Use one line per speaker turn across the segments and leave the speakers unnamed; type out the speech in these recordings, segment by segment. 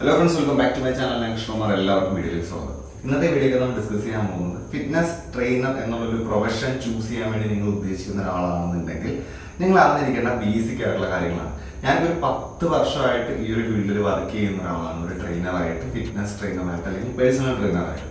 Hello friends welcome back to my channel ഞാൻ കൃഷ്ണകുമാർ എല്ലാവർക്കും വീഡിയോയിലേക്ക് സ്വാഗതം. ഇന്നത്തെ വീഡിയോയിൽ നമ്മൾ ഡിസ്കസ് ചെയ്യാൻ പോകുന്നത് ഫിറ്റ്നസ് ട്രെയിനർ എന്നുള്ളൊരു പ്രൊഫഷൻ ചൂസ് ചെയ്യാൻ വേണ്ടി നിങ്ങൾ ഉദ്ദേശിക്കുന്ന ഒരാളാണെന്നുണ്ടെങ്കിൽ നിങ്ങൾ അറിഞ്ഞിരിക്കേണ്ട ബേസിക് ആയിട്ടുള്ള കാര്യങ്ങളാണ്. ഒരു പത്ത് വർഷമായിട്ട് ഈ ഒരു ഫീൽഡിൽ വർക്ക് ചെയ്യുന്ന ഒരാളാണ്. ഒരു ട്രെയിനറായിട്ട് ഫിറ്റ്നസ് ട്രെയിനറായിട്ട് അല്ലെങ്കിൽ പേഴ്സണൽ ട്രെയിനറായിട്ട്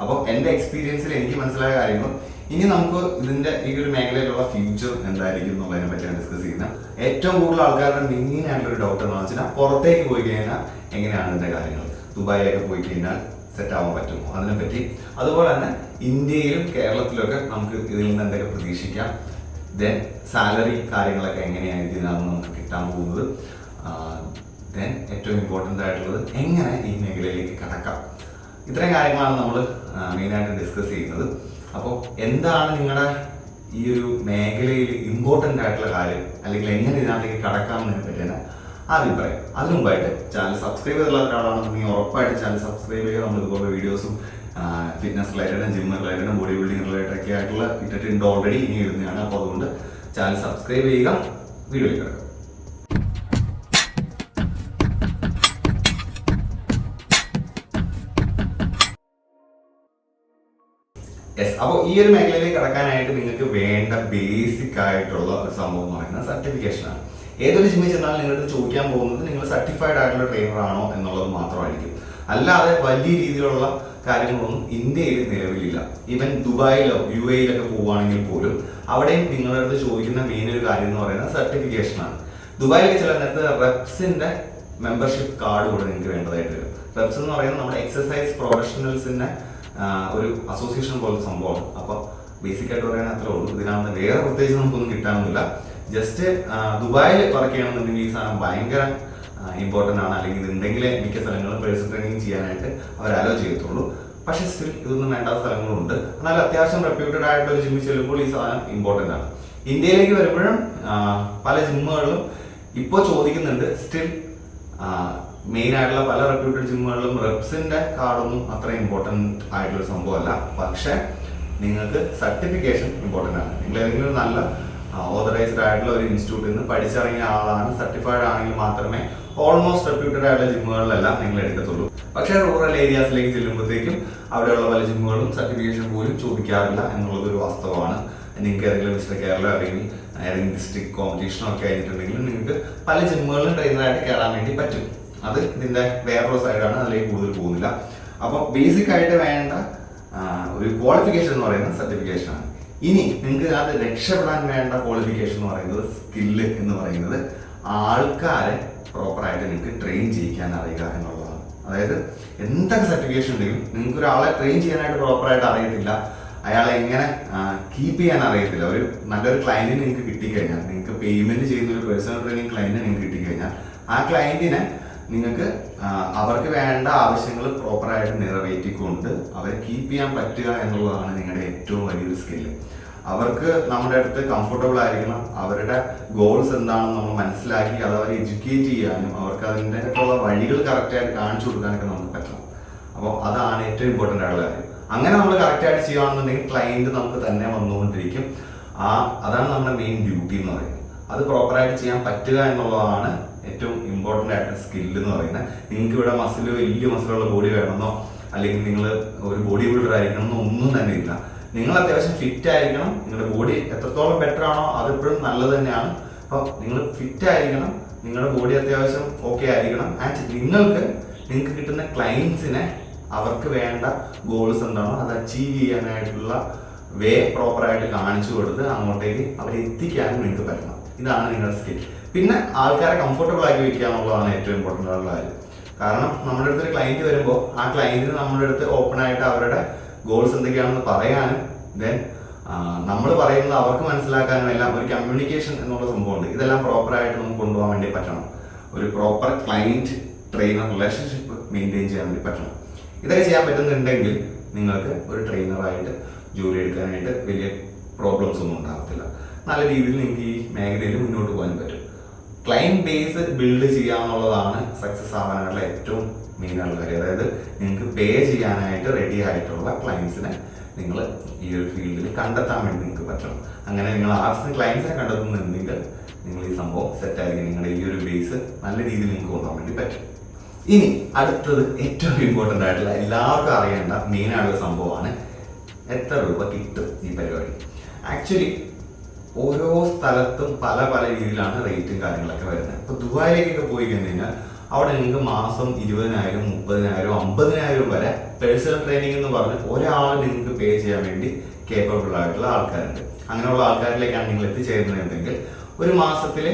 അപ്പോൾ എന്റെ എക്സ്പീരിയൻസിൽ എനിക്ക് മനസ്സിലായ കാര്യങ്ങളും ഇനി നമുക്ക് ഇതിന്റെ ഈ ഒരു മേഖലയിലുള്ള ഫ്യൂച്ചർ എന്തായിരിക്കും എന്നുള്ളതിനെ പറ്റിയാണ് ഡിസ്കസ് ചെയ്യുന്നത്. ഏറ്റവും കൂടുതൽ ആൾക്കാരുടെ മെയിൻ ആയിട്ടുള്ള ഒരു ഡൗട്ട് എന്ന് വെച്ചാൽ പുറത്തേക്ക് പോയി കഴിഞ്ഞാൽ എങ്ങനെയാണ് ഇതിന്റെ കാര്യങ്ങൾ? ദുബായിലൊക്കെ പോയി കഴിഞ്ഞാൽ സെറ്റ് ആവാൻ പറ്റുമോ? അതിനെപ്പറ്റി. അതുപോലെ തന്നെ ഇന്ത്യയിലും കേരളത്തിലൊക്കെ നമുക്ക് ഇതിൽ നിന്ന് എന്തൊക്കെ പ്രതീക്ഷിക്കാം? ദെൻ സാലറി കാര്യങ്ങളൊക്കെ എങ്ങനെയായിരിക്കും ഇതിനകത്ത് നമുക്ക് കിട്ടാൻ പോകുന്നത്? ദെൻ ഏറ്റവും ഇമ്പോർട്ടന്റ് ആയിട്ടുള്ളത് എങ്ങനെ ഈ മേഖലയിലേക്ക് കടക്കാം? ഇത്രയും കാര്യങ്ങളാണ് നമ്മൾ മെയിനായിട്ട് ഡിസ്കസ് ചെയ്യുന്നത്. അപ്പോൾ എന്താണ് നിങ്ങളുടെ ഈ ഒരു മേഖലയിൽ ഇമ്പോർട്ടന്റ് ആയിട്ടുള്ള കാര്യം? അല്ലെങ്കിൽ എങ്ങനെ ഇതിനകത്തേക്ക് കടക്കാമെന്നതിനെ പറ്റിയാണ് ആദ്യം അതിനു മുമ്പായിട്ട് ചാനൽ സബ്സ്ക്രൈബ് ചെയ്തുള്ള ഒരാളാണെന്നുണ്ടെങ്കിൽ ഉറപ്പായിട്ട് ചാനൽ സബ്സ്ക്രൈബ് ചെയ്യുക. നമ്മൾ ഇതുപോലെ വീഡിയോസും ഫിറ്റ്നസ് റിലേറ്റഡും ജിം റിലേറ്റഡും ബോഡി ബിൽഡിംഗ് റിലേറ്റഡ് ഒക്കെ ആയിട്ടുള്ള ഇട്ടിട്ടുണ്ട് ഓൾറെഡി ഇനി ഇടുന്നതാണ് അപ്പോൾ അതുകൊണ്ട് ചാനൽ സബ്സ്ക്രൈബ് ചെയ്യുക. വീഡിയോയിൽ കിടക്കാം. ഈ ഒരു മേഖലയിലേക്ക് കടക്കാനായിട്ട് നിങ്ങൾക്ക് വേണ്ട ബേസിക് ആയിട്ടുള്ള ഒരു സംഭവം എന്ന് പറയുന്നത് സർട്ടിഫിക്കേഷൻ ആണ്. ഏതൊരു ജിമ്മിൽ ചെന്നാൽ നിങ്ങളുടെ ചോദിക്കാൻ പോകുന്നത് നിങ്ങൾ സർട്ടിഫൈഡ് ആയിട്ടുള്ള ട്രെയിനർ ആണോ എന്നുള്ളത് മാത്രമായിരിക്കും. അല്ലാതെ വലിയ രീതിയിലുള്ള കാര്യങ്ങളൊന്നും ഇന്ത്യയിൽ നിലവിലില്ല. ഈവൻ ദുബായിലോ യു എയിലൊക്കെ പോവുകയാണെങ്കിൽ പോലും അവിടെയും നിങ്ങളുടെ അടുത്ത് ചോദിക്കുന്ന മെയിൻ ഒരു കാര്യം എന്ന് പറയുന്നത് സർട്ടിഫിക്കേഷൻ ആണ്. ദുബായിലേക്ക് ചില നേരത്ത് റെപ്സിന്റെ മെമ്പർഷിപ്പ് കാർഡ് കൂടെ നിങ്ങൾക്ക് വേണ്ടതായിട്ട് വരും. റെപ്സ് എന്ന് പറയുന്നത് നമ്മുടെ എക്സസൈസ് പ്രൊഫഷണൽസിന്റെ ഒരു അസോസിയേഷൻ പോലത്തെ സംഭവമാണ്. അപ്പൊ ബേസിക് ആയിട്ട് പറയാൻ അത്രേ ഉള്ളൂ. ഇതിനകത്ത് വേറെ പ്രത്യേകിച്ച് നമുക്കൊന്നും കിട്ടാനൊന്നുമില്ല. ജസ്റ്റ് ദുബായിൽ വർക്ക് ചെയ്യണമെന്നുണ്ടെങ്കിൽ ഈ സാധനം ഭയങ്കര ഇമ്പോർട്ടന്റ് ആണ്. അല്ലെങ്കിൽ ഇതുണ്ടെങ്കിലേ മിക്ക സ്ഥലങ്ങളും പേഴ്സൺ ട്രെയിനിങ് ചെയ്യാനായിട്ട് അവർ അലോ ചെയ്യത്തുള്ളൂ. പക്ഷെ സ്റ്റിൽ ഇതൊന്നും വേണ്ടാത്ത സ്ഥലങ്ങളുണ്ട്. എന്നാൽ അത്യാവശ്യം റെപ്യൂട്ടഡ് ആയിട്ടുള്ള ഒരു ജിമ്മിൽ ചെല്ലുമ്പോൾ ഈ സാധനം ഇമ്പോർട്ടന്റ് ആണ്. ഇന്ത്യയിലേക്ക് വരുമ്പോഴും പല ജിമ്മുകളിലും ഇപ്പോൾ ചോദിക്കുന്നുണ്ട്. സ്റ്റിൽ മെയിൻ ആയിട്ടുള്ള പല റെപ്യൂട്ടഡ് ജിമ്മുകളിലും റെപ്സിന്റെ കാർഡൊന്നും അത്ര ഇമ്പോർട്ടന്റ് ആയിട്ടുള്ള സംഭവമല്ല. പക്ഷെ നിങ്ങൾക്ക് സർട്ടിഫിക്കേഷൻ ഇമ്പോർട്ടന്റ് ആണ്. നിങ്ങൾ ഏതെങ്കിലും നല്ല ഓതറൈസ്ഡ് ആയിട്ടുള്ള ഒരു ഇൻസ്റ്റിറ്റ്യൂട്ടിൽ നിന്ന് പഠിച്ചിറങ്ങിയ ആളാണ് സർട്ടിഫൈഡ് ആണെങ്കിൽ മാത്രമേ ഓൾമോസ്റ്റ് റെപ്യൂട്ടഡ് ആയിട്ടുള്ള ജിമ്മുകളിലെല്ലാം നിങ്ങൾ എടുക്കത്തുള്ളൂ. പക്ഷേ റൂറൽ ഏരിയാസിലേക്ക് ചെല്ലുമ്പോഴത്തേക്കും അവിടെയുള്ള പല ജിമ്മുകളും സർട്ടിഫിക്കേഷൻ പോലും ചോദിക്കാറില്ല എന്നുള്ളത് ഒരു വാസ്തവമാണ്. നിങ്ങൾക്ക് ഏതെങ്കിലും മിസ്റ്റർ കേരള അല്ലെങ്കിൽ ഏതെങ്കിലും ഡിസ്ട്രിക്ട് കോമ്പറ്റീഷനോ ഒക്കെ കഴിഞ്ഞിട്ടുണ്ടെങ്കിൽ നിങ്ങൾക്ക് പല ജിമ്മുകളിലും ട്രെയിനറായിട്ട് കയറാൻ വേണ്ടി പറ്റും. അത് ഇതിന്റെ വേറൊരു സൈഡാണ് അതിലേക്ക് കൂടുതൽ പോകുന്നില്ല. അപ്പോൾ ബേസിക് ആയിട്ട് വേണ്ട ഒരു ക്വാളിഫിക്കേഷൻ എന്ന് പറയുന്നത് സർട്ടിഫിക്കേഷൻ ആണ്. ഇനി നിങ്ങൾക്ക് അത് രക്ഷപ്പെടാൻ വേണ്ട ക്വാളിഫിക്കേഷൻ എന്ന് പറയുന്നത് സ്കില്ല് എന്ന് പറയുന്നത് ആൾക്കാരെ പ്രോപ്പറായിട്ട് നിങ്ങൾക്ക് ട്രെയിൻ ചെയ്യിക്കാൻ അറിയുക എന്നുള്ളതാണ്. അതായത് എന്തൊക്കെ സർട്ടിഫിക്കേഷൻ ഉണ്ടെങ്കിലും നിങ്ങൾക്ക് ഒരാളെ ട്രെയിൻ ചെയ്യാനായിട്ട് പ്രോപ്പറായിട്ട് അറിയത്തില്ല. അയാളെ എങ്ങനെ കീപ്പ് ചെയ്യാൻ അറിയത്തില്ല. ഒരു നല്ലൊരു ക്ലയന്റിനെ നിങ്ങൾക്ക് കിട്ടിക്കഴിഞ്ഞാൽ നിങ്ങൾക്ക് പേയ്മെന്റ് ചെയ്യുന്ന ഒരു പേഴ്സണൽ ട്രെയിനിങ് ക്ലയന്റിനെ നിങ്ങൾക്ക് കിട്ടിക്കഴിഞ്ഞാൽ ആ ക്ലയന്റിനെ നിങ്ങൾക്ക് അവർക്ക് വേണ്ട ആവശ്യങ്ങൾ പ്രോപ്പറായിട്ട് നിറവേറ്റിക്കൊണ്ട് അവരെ കീപ്പ് ചെയ്യാൻ പറ്റുക എന്നുള്ളതാണ് നിങ്ങളുടെ ഏറ്റവും വലിയൊരു സ്കില്ല് അവർക്ക് നമ്മുടെ അടുത്ത് കംഫർട്ടബിൾ ആയിരിക്കണം. അവരുടെ ഗോൾസ് എന്താണെന്ന് നമ്മൾ മനസ്സിലാക്കി അത് അവരെ എഡ്യൂക്കേറ്റ് ചെയ്യാനും അവർക്ക് അതിന്റെ വഴികൾ കറക്റ്റായിട്ട് കാണിച്ചു കൊടുക്കാനൊക്കെ നമുക്ക് പറ്റണം. അപ്പോൾ അതാണ് ഏറ്റവും ഇമ്പോർട്ടന്റ് ആയിട്ടുള്ള കാര്യം. അങ്ങനെ നമ്മൾ കറക്റ്റായിട്ട് ചെയ്യുകയാണെന്നുണ്ടെങ്കിൽ ക്ലയന്റ് നമുക്ക് തന്നെ വന്നുകൊണ്ടിരിക്കും. ആ അതാണ് നമ്മുടെ മെയിൻ ഡ്യൂട്ടി എന്ന് പറയുന്നത്. അത് പ്രോപ്പറായിട്ട് ചെയ്യാൻ പറ്റുക എന്നുള്ളതാണ് ഏറ്റവും ഇമ്പോർട്ടന്റ് ആയിട്ടുള്ള സ്കില്ല് എന്ന് പറയുന്നത്. നിങ്ങൾക്ക് ഇവിടെ മസിൽ വലിയ മസിലുള്ള ബോഡി വേണമെന്നോ അല്ലെങ്കിൽ നിങ്ങൾ ഒരു ബോഡി ബിൽഡർ ആയിരിക്കണം എന്നോ ഒന്നും തന്നെ ഇല്ല. നിങ്ങൾ അത്യാവശ്യം ഫിറ്റ് ആയിരിക്കണം. നിങ്ങളുടെ ബോഡി എത്രത്തോളം ബെറ്റർ ആണോ അതെപ്പോഴും നല്ലത് തന്നെയാണ്. അപ്പോൾ നിങ്ങൾ ഫിറ്റ് ആയിരിക്കണം. നിങ്ങളുടെ ബോഡി അത്യാവശ്യം ഓക്കെ ആയിരിക്കണം. ആൻഡ് നിങ്ങൾക്ക് നിങ്ങൾക്ക് കിട്ടുന്ന ക്ലയൻസിനെ അവർക്ക് വേണ്ട ഗോൾസ് എന്താണോ അത് അച്ചീവ് ചെയ്യാനായിട്ടുള്ള വേ പ്രോപ്പറായിട്ട് കാണിച്ചു കൊടുത്ത് അങ്ങോട്ടേക്ക് അവരെ എത്തിക്കാനും നിങ്ങൾക്ക് പറ്റണം. ഇതാണ് നിങ്ങളുടെ സ്കിൽ പിന്നെ ആൾക്കാരെ കംഫർട്ടബിൾ ആക്കി വെക്കുക എന്നുള്ളതാണ് ഏറ്റവും ഇമ്പോർട്ടന്റ് ആയിട്ടുള്ള കാര്യം. കാരണം നമ്മുടെ അടുത്ത് ഒരു ക്ലയന്റ് വരുമ്പോൾ ആ ക്ലയന്റിന് നമ്മുടെ അടുത്ത് ഓപ്പൺ ആയിട്ട് അവരുടെ ഗോൾസ് എന്തൊക്കെയാണെന്ന് പറയാനും ദെൻ നമ്മൾ പറയുന്നത് അവർക്ക് മനസ്സിലാക്കാനും എല്ലാം ഒരു കമ്മ്യൂണിക്കേഷൻ എന്നുള്ള സംഭവമുണ്ട്. ഇതെല്ലാം പ്രോപ്പറായിട്ട് നമുക്ക് കൊണ്ടുപോകാൻ വേണ്ടി പറ്റണം. ഒരു proper client trainer relationship maintain ചെയ്യാൻ വേണ്ടി പറ്റണം. ഇതൊക്കെ ചെയ്യാൻ പറ്റുന്നുണ്ടെങ്കിൽ നിങ്ങൾക്ക് ഒരു ട്രെയിനറായിട്ട് ജോലി എടുക്കാനായിട്ട് വലിയ പ്രോബ്ലംസ് ഒന്നും ഉണ്ടാകത്തില്ല നല്ല രീതിയിൽ നിങ്ങൾക്ക് ഈ മേഖലയിൽ മുന്നോട്ട് പോകാൻ പറ്റും. ക്ലൈന്റ് ബേസ് ബിൽഡ് ചെയ്യാന്നുള്ളതാണ് സക്സസ് ആവാനുള്ള ഏറ്റവും മെയിൻ ആയിട്ടുള്ള കാര്യം. അതായത് നിങ്ങൾക്ക് പേ ചെയ്യാനായിട്ട് റെഡി ആയിട്ടുള്ള ക്ലയൻസിനെ നിങ്ങൾ ഈ ഒരു ഫീൽഡിൽ കണ്ടെത്താൻ വേണ്ടി നിങ്ങൾക്ക് പറ്റണം. അങ്ങനെ നിങ്ങൾ ആർട്സിന് ക്ലയൻസിനെ കണ്ടെത്തുന്നുണ്ടെങ്കിൽ നിങ്ങൾ ഈ സംഭവം സെറ്റ് ആയിരിക്കും. നിങ്ങളുടെ ഈ ഒരു ബേസ് നല്ല രീതിയിൽ നിങ്ങൾക്ക് കൊണ്ടുപോകാൻ വേണ്ടി പറ്റും. ഇനി അടുത്തത് ഏറ്റവും ഇമ്പോർട്ടന്റ് ആയിട്ടുള്ള എല്ലാവർക്കും അറിയേണ്ട മെയിൻ ആയിട്ടുള്ള സംഭവമാണ് എത്ര രൂപ കിട്ടും ഈ പരിപാടി? ആക്ച്വലി ഓരോ സ്ഥലത്തും പല പല രീതിയിലാണ് റേറ്റും കാര്യങ്ങളൊക്കെ വരുന്നത്. ഇപ്പൊ ദുബായിലേക്കൊക്കെ പോയി കഴിഞ്ഞ് കഴിഞ്ഞാൽ അവിടെ നിങ്ങൾക്ക് മാസം ഇരുപതിനായിരം മുപ്പതിനായിരം അമ്പതിനായിരം വരെ പേഴ്സണൽ ട്രെയിനിങ് എന്ന് പറഞ്ഞ് ഒരാൾ നിങ്ങൾക്ക് പേ ചെയ്യാൻ വേണ്ടി കേപ്പബിൾ ആയിട്ടുള്ള ആൾക്കാരുണ്ട്. അങ്ങനെയുള്ള ആൾക്കാരിലേക്കാണ് നിങ്ങൾ എത്തിച്ചേരുന്നതെങ്കിൽ ഒരു മാസത്തിൽ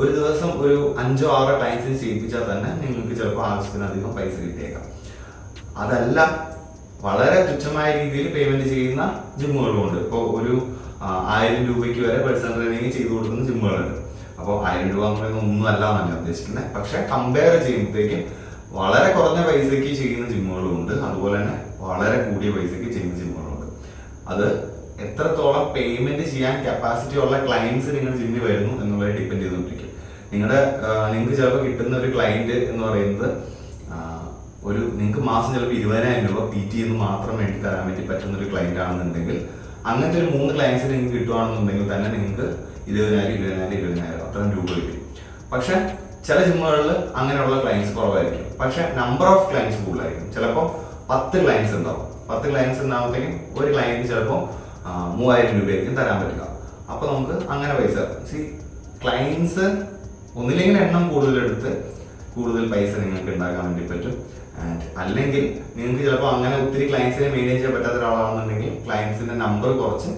ഒരു ദിവസം ഒരു അഞ്ചോ ആറോ ടൈംസിന് ചെയ്യിപ്പിച്ചാൽ തന്നെ നിങ്ങൾക്ക് ചിലപ്പോൾ ആവശ്യത്തിനധികം പൈസ കിട്ടിയേക്കാം. അതല്ല വളരെ തുച്ഛമായ രീതിയിൽ പേയ്മെന്റ് ചെയ്യുന്ന ജിമ്മുകളുമുണ്ട് ഇപ്പോൾ ഒരു ആയിരം രൂപയ്ക്ക് വരെ പേഴ്സണൽ ട്രെയിനിങ് ചെയ്തു കൊടുക്കുന്ന ജിമ്മുകളുണ്ട് അപ്പോൾ ആയിരം രൂപ എന്ന് പറയുന്നത് ഒന്നും അല്ല എന്നാണ് ഞാൻ ഉദ്ദേശിക്കുന്നത്. പക്ഷെ കമ്പയർ ചെയ്യുമ്പോഴത്തേക്കും വളരെ കുറഞ്ഞ പൈസയ്ക്ക് ചെയ്യുന്ന ജിമ്മുകളും ഉണ്ട് അതുപോലെ തന്നെ വളരെ കൂടിയ പൈസയ്ക്ക് ചെയ്യുന്ന ജിമ്മുകളുണ്ട് അത് എത്രത്തോളം പേയ്മെന്റ് ചെയ്യാൻ കപ്പാസിറ്റി ഉള്ള ക്ലയൻസ് നിങ്ങൾ ജിമ്മിൽ വരുന്നു എന്നുള്ളത് ഡിപ്പെൻഡ് ചെയ്തുകൊണ്ടിരിക്കും. നിങ്ങളുടെ നിങ്ങൾക്ക് ചിലപ്പോൾ കിട്ടുന്ന ഒരു ക്ലയന്റ് എന്ന് പറയുന്നത് ഒരു നിങ്ങൾക്ക് മാസം ചിലപ്പോൾ ഇരുപതിനായിരം രൂപ പി ടി എന്ന് മാത്രം വേണ്ടി തരാൻ വേണ്ടി പറ്റുന്ന ഒരു ക്ലയന്റ് ആണെന്നുണ്ടെങ്കിൽ അങ്ങനത്തെ ഒരു മൂന്ന് ക്ലയൻസ് നിങ്ങൾക്ക് കിട്ടുകയാണെന്നുണ്ടെങ്കിൽ തന്നെ നിങ്ങൾക്ക് ഇരുപതിനായിരം ഇരുപതിനായിരം ഇരുപതിനായിരം അത്രയും രൂപ കിട്ടും. പക്ഷെ ചില ജിമ്മുകളിൽ അങ്ങനെയുള്ള ക്ലയൻസ് കുറവായിരിക്കും. പക്ഷെ നമ്പർ ഓഫ് ക്ലയൻസ് കൂടുതലായിരിക്കും. ചിലപ്പോൾ പത്ത് ക്ലയൻസ് ഉണ്ടാവും. പത്ത് ക്ലയൻസ് ഉണ്ടാകുമ്പോഴത്തേക്കും ഒരു ക്ലയന്റ് ചിലപ്പോൾ മൂവായിരം രൂപയായിരിക്കും തരാൻ പറ്റുക അപ്പോൾ നമുക്ക് അങ്ങനെ പൈസ സി ക്ലയൻസ് ഒന്നില്ലെങ്കിൽ എണ്ണം കൂടുതലെടുത്ത് കൂടുതൽ പൈസ നിങ്ങൾക്ക് ഉണ്ടാക്കാൻ വേണ്ടി പറ്റും. ആൻഡ് അല്ലെങ്കിൽ നിങ്ങൾക്ക് ചിലപ്പോൾ അങ്ങനെ ഒത്തിരി ക്ലയൻസിനെ മെയിന്റെയിൻ ചെയ്യാൻ പറ്റാത്ത ഒരാളാണെന്നുണ്ടെങ്കിൽ ക്ലയൻസിന്റെ നമ്പർ കുറച്ച്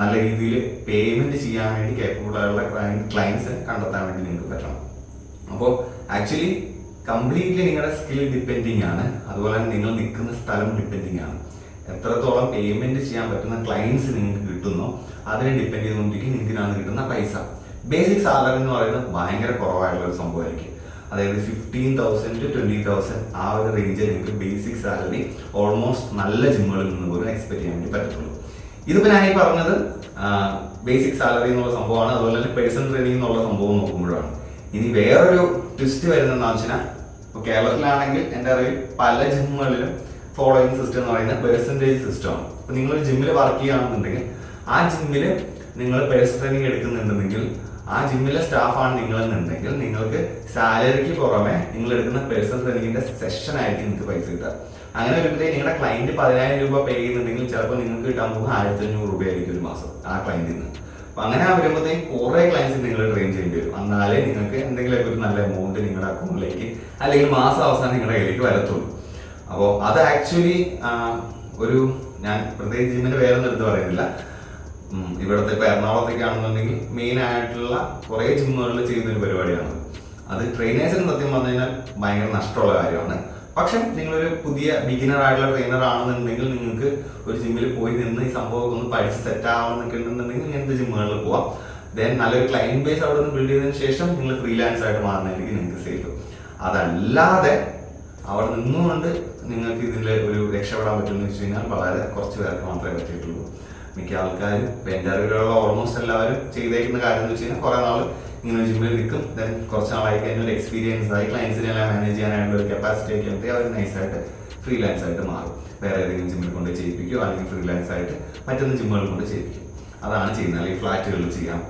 നല്ല രീതിയിൽ പേയ്മെന്റ് ചെയ്യാൻ വേണ്ടി കേപ്പബിൾ ആയുള്ള ക്ലയൻസ് കണ്ടെത്താൻ വേണ്ടി നിങ്ങൾക്ക് പറ്റണം. അപ്പോൾ ആക്ച്വലി കംപ്ലീറ്റ്ലി നിങ്ങളുടെ സ്കിൽ ഡിപ്പെൻഡിങ് ആണ്. അതുപോലെ തന്നെ നിങ്ങൾ നിൽക്കുന്ന സ്ഥലം ഡിപ്പെൻഡിങ് ആണ്. എത്രത്തോളം പേയ്മെന്റ് ചെയ്യാൻ പറ്റുന്ന ക്ലയൻസ് നിങ്ങൾക്ക് കിട്ടുന്നോ അതിനെ ഡിപ്പെൻഡ് ചെയ്തുകൊണ്ടിരിക്കും നിങ്ങൾക്ക് കിട്ടുന്ന പൈസ. ബേസിക് സാലറി എന്ന് പറയുന്നത് ഭയങ്കര കുറവായിട്ടുള്ള ഒരു സംഭവമായിരിക്കും. അതായത് fifteen thousand to twenty thousand ആ ഒരു റേഞ്ചിൽ നിങ്ങൾക്ക് ബേസിക് സാലറി ഓൾമോസ്റ്റ് നല്ല ജിമ്മുകളിൽ നിന്ന് പോലും എക്സ്പെക്ട് ചെയ്യാൻ വേണ്ടി പറ്റത്തുള്ളൂ. ഇതിപ്പോ ഞാൻ ഈ പറഞ്ഞത് ബേസിക് സാലറി എന്നുള്ള സംഭവമാണ് അതുപോലെ തന്നെ പേഴ്സണൽ ട്രെയിനിങ് എന്നുള്ള സംഭവം നോക്കുമ്പോഴാണ്. ഇനി വേറൊരു ട്വിസ്റ്റ് വരുന്നതെന്ന് വെച്ചാൽ ഇപ്പോൾ കേരളത്തിലാണെങ്കിൽ എന്റെ അറിവിൽ പല ജിമ്മുകളിലും ഫോളോയിങ് സിസ്റ്റം എന്ന് പറയുന്ന പെർസെന്റേജ് സിസ്റ്റമാണ് അപ്പോൾ നിങ്ങൾ ജിമ്മിൽ വർക്ക് ചെയ്യുകയാണെന്നുണ്ടെങ്കിൽ ആ ജിമ്മിൽ നിങ്ങൾ പേഴ്സൺ ട്രെയിനിങ് എടുക്കുന്നുണ്ടെങ്കിൽ ആ ജിമ്മിലെ സ്റ്റാഫാണ് നിങ്ങളെന്നുണ്ടെങ്കിൽ നിങ്ങൾക്ക് സാലറിക്ക് പുറമെ നിങ്ങൾ എടുക്കുന്ന പേഴ്സണൽ ട്രെയിനിങ്ങിന്റെ സെഷൻ ആയിട്ട് നിങ്ങൾക്ക് പൈസ കിട്ടുക. അങ്ങനെ വരുമ്പോഴത്തേക്ക് നിങ്ങളുടെ ക്ലയന്റ് പതിനായിരം രൂപ പേ ചെയ്യുന്നുണ്ടെങ്കിൽ ചിലപ്പോൾ നിങ്ങൾക്ക് കിട്ടാൻ പോകുന്ന ആയിരത്തി അഞ്ഞൂറ് രൂപയായിരിക്കും ഒരു മാസം ആ ക്ലയന്റിൽ നിന്ന് അപ്പൊ അങ്ങനെ വരുമ്പോഴത്തേക്കും കുറേ ക്ലയൻസ് നിങ്ങൾ ട്രെയിൻ ചെയ്യേണ്ടി വരും. എന്നാലേ നിങ്ങൾക്ക് എന്തെങ്കിലുമൊക്കെ ഒരു നല്ല എമൗണ്ട് നിങ്ങളുടെ അക്കൗണ്ടിലേക്ക് അല്ലെങ്കിൽ മാസം അവസാനം നിങ്ങളുടെ കയ്യിലേക്ക് വരത്തുള്ളൂ. അപ്പോൾ അത് ആക്ച്വലി ഒരു ഞാൻ പ്രത്യേകിച്ച് ഇതിന്റെ പേരൊന്നും എടുത്ത് പറയുന്നില്ല. ഇവിടുത്തെ ഇപ്പൊ എറണാകുളത്തേക്ക് ആണെന്നുണ്ടെങ്കിൽ മെയിൻ ആയിട്ടുള്ള കുറെ ജിമ്മുകളിൽ ചെയ്യുന്ന ഒരു പരിപാടിയാണ്. അത് ട്രെയിനേഴ്സിന് സത്യം പറഞ്ഞു കഴിഞ്ഞാൽ ഭയങ്കര നഷ്ടമുള്ള കാര്യമാണ്. പക്ഷെ നിങ്ങളൊരു പുതിയ ബിഗിനർ ആയിട്ടുള്ള ട്രെയിനർ ആണെന്നുണ്ടെങ്കിൽ നിങ്ങൾക്ക് ഒരു ജിമ്മിൽ പോയി നിന്ന് ഈ സംഭവമൊക്കെ ഒന്ന് പഠിച്ച് സെറ്റ് ആവണമെന്നൊക്കെ ഉണ്ടെന്നുണ്ടെങ്കിൽ ഇങ്ങനത്തെ ജിമ്മുകളിൽ പോവാം. ദെൻ നല്ലൊരു ക്ലൈന്റ് ബേസ് അവിടെ നിന്ന് ബിൽഡ് ചെയ്തതിനു ശേഷം നിങ്ങൾ ഫ്രീലാൻസ് ആയിട്ട് മാറുന്നതായിരിക്കും നിങ്ങൾക്ക് സേഫ് അതല്ലാതെ അവിടെ നിന്നുകൊണ്ട് നിങ്ങൾക്ക് ഇതിൽ ഒരു രക്ഷപ്പെടാൻ പറ്റുമെന്ന് വെച്ച് കഴിഞ്ഞാൽ വളരെ കുറച്ച് പേർക്ക് മാത്രമേ പറ്റിയിട്ടുള്ളൂ. മിക്ക ആൾക്കാരും എന്റെ അറിവിലുള്ള ഓൾമോസ്റ്റ് എല്ലാവരും ചെയ്തേക്കുന്ന കാര്യം എന്ന് വെച്ച് കഴിഞ്ഞാൽ കുറെ നാൾ ഇങ്ങനെ ഒരു ജിമ്മിൽ നിൽക്കും. ദെൻ കുറച്ച് നാളായി കഴിഞ്ഞാൽ എക്സ്പീരിയൻസ് ആയി. ക്ലയൻസിനെ എല്ലാം മാനേജ് ചെയ്യാനായിട്ട് ഒരു കപ്പാസിറ്റി ഒക്കെ ഉണ്ട്. അവർ നൈസായിട്ട് ഫ്രീലാൻസ് ആയിട്ട് മാറും. വേറെ ഏതെങ്കിലും ജിമ്മിൽ കൊണ്ട് ചെയ്യിപ്പിക്കുകയോ അല്ലെങ്കിൽ ഫ്രീലാൻസ് ആയിട്ട് മറ്റൊന്ന് ജിമ്മുകളിൽ കൊണ്ട് ചെയ്യിപ്പിക്കും. അതാണ് ചെയ്യുന്നത്. അല്ലെങ്കിൽ ഫ്ലാറ്റുകളിൽ ചെയ്യാം.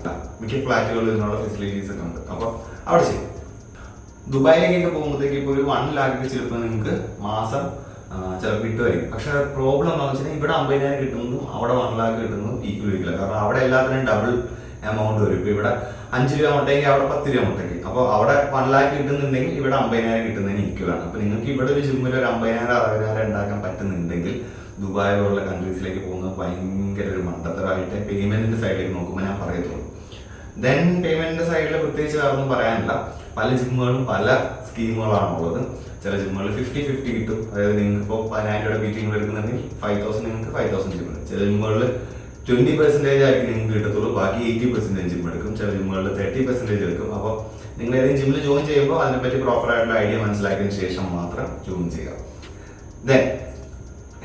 മിക്ക ഫ്ലാറ്റുകളിൽ ഇതിനുള്ള ഫെസിലിറ്റീസ് ഒക്കെ ഉണ്ട്. അപ്പോൾ അവിടെ ചെയ്യും. ദുബായിലേക്കൊക്കെ പോകുമ്പോഴത്തേക്ക് ഇപ്പോൾ ഒരു വൺ ലാഖ് ചിലപ്പോൾ നിങ്ങൾക്ക് മാസം ചിലപ്പോൾ കിട്ടുമായിരിക്കും. പക്ഷെ പ്രോബ്ലം എന്താണെന്ന് വെച്ചാൽ ഇവിടെ അമ്പതിനായിരം കിട്ടുന്നു അവിടെ വൺ ലാഖ് കിട്ടുന്നു ഈക്വൽ ഒരിക്കല കാരണം അവിടെ എല്ലാത്തിനും ഡബിൾ എമൗണ്ട് വരും. ഇപ്പോൾ ഇവിടെ അഞ്ച് രൂപ മുട്ടെങ്കിൽ അവിടെ പത്ത് രൂപ മുട്ടെങ്കിൽ അപ്പോൾ അവിടെ വൺ ലാഖ് കിട്ടുന്നുണ്ടെങ്കിൽ ഇവിടെ അമ്പതിനായിരം കിട്ടുന്നതിന് ഈക്വൽ ആണ്. അപ്പോൾ നിങ്ങൾക്ക് ഇവിടെ ഒരു ജിമ്മിൽ ഒരു അമ്പതിനായിരം അറുപതിനായിരം ഉണ്ടാക്കാൻ പറ്റുന്നുണ്ടെങ്കിൽ ദുബായ് പോലുള്ള കൺട്രീസിലേക്ക് പോകുന്നത് ഭയങ്കര ഒരു മണ്ടത്തരമായിട്ട് പേയ്മെന്റിന്റെ സൈഡിലേക്ക് നോക്കുമ്പോൾ ഞാൻ പറയത്തുള്ളൂ. ദെൻ പേയ്മെന്റിന്റെ സൈഡിൽ പ്രത്യേകിച്ച് വേറെ ഒന്നും പറയാനില്ല. പല ജിമ്മുകളും പല സ്കീമുകളാണുള്ളത്. ചില ജിമ്മുകളിൽ ഫിഫ്റ്റി ഫിഫ്റ്റി കിട്ടും. അതായത് നിങ്ങൾക്ക് ഇപ്പോൾ പതിനായിരം രൂപ മീറ്റിംഗ് എടുക്കുന്നുണ്ടെങ്കിൽ ഫൈവ് തൗസൻഡ് നിങ്ങൾക്ക് ഫൈവ് തൗസൻഡ് ജിമ്മ് ചില ജിമ്മുകളിൽ ട്വന്റി പെർസെന്റേജ് ആയിരിക്കും നിങ്ങൾക്ക് കിട്ടത്തുള്ളൂ. ബാക്കി എയ്റ്റി പെർസെന്റേജ് ജിം എടുക്കും. ചില ജിമ്മുകളിൽ തേർട്ടി പെർസെന്റേജ് എടുക്കും. അപ്പോൾ നിങ്ങൾ ഏതെങ്കിലും ജിമ്മിൽ ജോയിൻ ചെയ്യുമ്പോൾ അതിനെപ്പറ്റി പ്രോപ്പർ ആയിട്ടുള്ള ഐഡിയ മനസ്സിലാക്കിയതിന് ശേഷം മാത്രം ജോയിൻ ചെയ്യുക. ദെൻ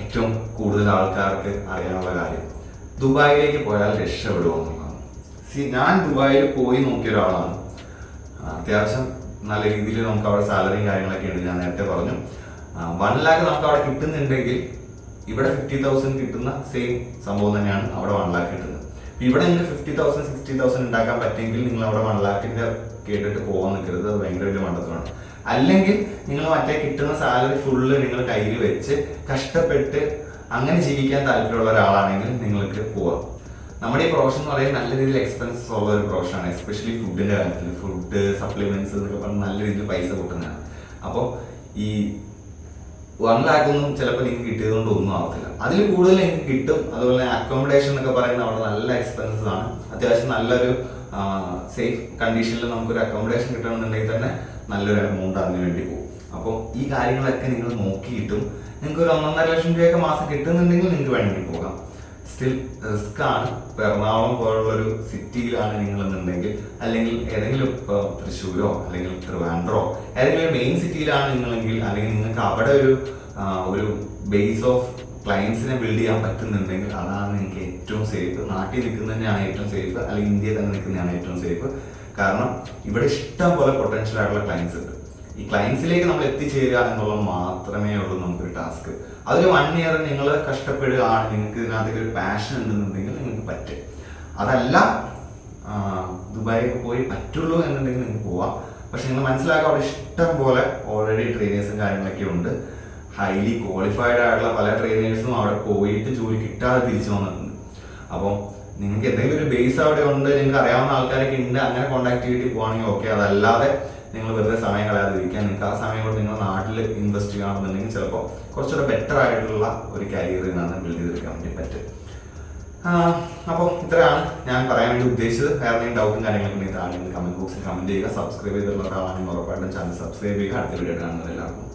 ഏറ്റവും കൂടുതൽ ആൾക്കാർക്ക് അറിയാനുള്ള കാര്യം ദുബായിലേക്ക് പോയാൽ രക്ഷപ്പെടുമോ എന്നുള്ളതാണ്. സി ഞാൻ ദുബായിൽ പോയി നോക്കിയ ഒരാളാണ്. അത്യാവശ്യം നല്ല രീതിയിൽ നമുക്ക് അവിടെ സാലറിയും കാര്യങ്ങളൊക്കെ ഉണ്ട് ഞാൻ നേരത്തെ പറഞ്ഞു. വൺ ലാക്ക് നമുക്ക് അവിടെ കിട്ടുന്നുണ്ടെങ്കിൽ ഇവിടെ ഫിഫ്റ്റി തൗസൻഡ് കിട്ടുന്ന സെയിം സംഭവം തന്നെയാണ് അവിടെ വൺ ലാക്ക് കിട്ടുന്നത്. ഇവിടെ നിങ്ങൾക്ക് ഫിഫ്റ്റി തൗസൻഡ് സിക്സ്റ്റി തൗസൻഡ് ഉണ്ടാക്കാൻ പറ്റുമെങ്കിൽ നിങ്ങൾ അവിടെ വൺ ലാക്കിന്റെ കേട്ടിട്ട് പോകാൻ നിൽക്കരുത് അത് ഭയങ്കര വലിയ മണ്ടത്തമാണ് അല്ലെങ്കിൽ നിങ്ങൾ മറ്റേ കിട്ടുന്ന സാലറി ഫുള്ള് നിങ്ങൾ കയ്യിൽ വെച്ച് കഷ്ടപ്പെട്ട് അങ്ങനെ ജീവിക്കാൻ താല്പര്യമുള്ള ഒരാളാണെങ്കിൽ നിങ്ങൾക്ക് പോവാം. നമ്മുടെ ഈ പ്രൊഫഷൻ എന്ന് പറയുന്നത് നല്ല രീതിയിൽ എക്സ്പെൻസ് ഉള്ള ഒരു പ്രൊഫഷനാണ് എസ്പെഷ്യലി ഫുഡിന്റെ കാര്യത്തിൽ. ഫുഡ് സപ്ലിമെന്റ്സ് എന്നൊക്കെ പറഞ്ഞ് നല്ല രീതിയിൽ പൈസ കൂട്ടുന്നതാണ്. അപ്പോൾ ഈ വൺ ലാക്ക് ഒന്നും ചിലപ്പോൾ നിങ്ങൾക്ക് കിട്ടിയതുകൊണ്ട് ഒന്നും ആവത്തില്ല. അതിൽ കൂടുതൽ നിങ്ങൾക്ക് കിട്ടും. അതുപോലെ അക്കോമഡേഷൻ എന്നൊക്കെ പറയുന്നത് അവിടെ നല്ല എക്സ്പെൻസസ് ആണ്. അത്യാവശ്യം നല്ലൊരു സേഫ് കണ്ടീഷനിൽ നമുക്കൊരു അക്കോമഡേഷൻ കിട്ടണമെന്നുണ്ടെങ്കിൽ തന്നെ നല്ലൊരു എമൗണ്ട് അതിന് വേണ്ടി പോകും. അപ്പോൾ ഈ കാര്യങ്ങളൊക്കെ നിങ്ങൾ നോക്കിയിട്ടും നിങ്ങൾക്ക് ഒരു ഒന്നൊന്നര ലക്ഷം രൂപയൊക്കെ മാസം കിട്ടുന്നുണ്ടെങ്കിൽ നിങ്ങൾക്ക് വേണമെങ്കിൽ പോകാം. സ്റ്റിൽ റിസ്ക് ആണ് ഇപ്പൊ എറണാകുളം പോലുള്ള ഒരു സിറ്റിയിലാണ് നിങ്ങൾ എന്നുണ്ടെങ്കിൽ അല്ലെങ്കിൽ ഏതെങ്കിലും ഇപ്പൊ തൃശ്ശൂരോ അല്ലെങ്കിൽ ട്രിവാൻഡ്രോ ഏതെങ്കിലും മെയിൻ സിറ്റിയിലാണ് നിങ്ങളെങ്കിൽ അല്ലെങ്കിൽ നിങ്ങൾക്ക് അവിടെ ഒരു ഒരു ബേസ് ഓഫ് ക്ലയൻസിനെ ബിൽഡ് ചെയ്യാൻ പറ്റുന്നുണ്ടെങ്കിൽ അതാണ് നിങ്ങൾക്ക് ഏറ്റവും സേഫ് നാട്ടിൽ നിൽക്കുന്നത് തന്നെയാണ് ഏറ്റവും സേഫ് അല്ലെങ്കിൽ ഇന്ത്യയിൽ തന്നെ നിൽക്കുന്നതാണ് ഏറ്റവും സേഫ് കാരണം ഇവിടെ ഇഷ്ടം പോലെ പൊട്ടൻഷ്യൽ ആയിട്ടുള്ള ക്ലയൻസ് ഉണ്ട്. ഈ ക്ലയൻസിലേക്ക് നമ്മൾ എത്തിച്ചേരുക എന്നുള്ളത് മാത്രമേ ഉള്ളൂ നമുക്കൊരു ടാസ്ക് അതൊരു വൺ ഇയർ നിങ്ങൾ കഷ്ടപ്പെടുകയാണ്. നിങ്ങൾക്ക് ഇതിനകത്തേക്ക് ഒരു പാഷൻ ഉണ്ടെന്നുണ്ടെങ്കിൽ നിങ്ങൾക്ക് പറ്റും. അതല്ല ദുബായിക്ക് പോയി പറ്റുള്ളൂ എന്നുണ്ടെങ്കിൽ നിങ്ങൾക്ക് പോവാം. പക്ഷെ നിങ്ങൾ മനസ്സിലാക്കുക അവിടെ ഇഷ്ടം പോലെ ഓൾറെഡി ട്രെയിനേഴ്സും കാര്യങ്ങളൊക്കെ ഉണ്ട്. ഹൈലി ക്വാളിഫൈഡ് ആയിട്ടുള്ള പല ട്രെയിനേഴ്സും അവിടെ പോയിട്ട് ജോലി കിട്ടാതെ തിരിച്ചു വന്നിട്ടുണ്ട്. അപ്പം നിങ്ങൾക്ക് എന്തെങ്കിലും ഒരു ബേസ് അവിടെ ഉണ്ട് നിങ്ങൾക്ക് അറിയാവുന്ന ആൾക്കാരൊക്കെ ഉണ്ട് അങ്ങനെ കോൺടാക്ട് ചെയ്തിട്ട് പോവാണെങ്കിൽ ഓക്കെ അതല്ലാതെ നിങ്ങൾ വെറുതെ സമയം കളയാതിരിക്കാൻ നിങ്ങൾക്ക് ആ സമയം കൊണ്ട് നിങ്ങൾ നാട്ടിൽ ഇൻവെസ്റ്റ് ചെയ്യുകയാണെന്നുണ്ടെങ്കിൽ ചിലപ്പോൾ കുറച്ചുകൂടെ ബെറ്റർ ആയിട്ടുള്ള ഒരു കരിയർ നിന്നാണ് ബിൽഡ് ചെയ്തെടുക്കാൻ വേണ്ടി പറ്റും അപ്പോൾ ഇത്രയാണ് ഞാൻ പറയാൻ വേണ്ടി ഉദ്ദേശിച്ചത്. വേറെ എന്തെങ്കിലും ഡൗട്ടും കാര്യങ്ങളൊക്കെ താഴെ കമന്റ് ബോക്സിൽ കമന്റ് ചെയ്യുക. സബ്സ്ക്രൈബ് ചെയ്തിട്ടുള്ള ഒരാളാണെങ്കിൽ ഉറപ്പായിട്ടും ചാനൽ സബ്സ്ക്രൈബ് ചെയ്യുക. അടുത്ത വീഡിയോ കാണുന്നത് എല്ലാവർക്കും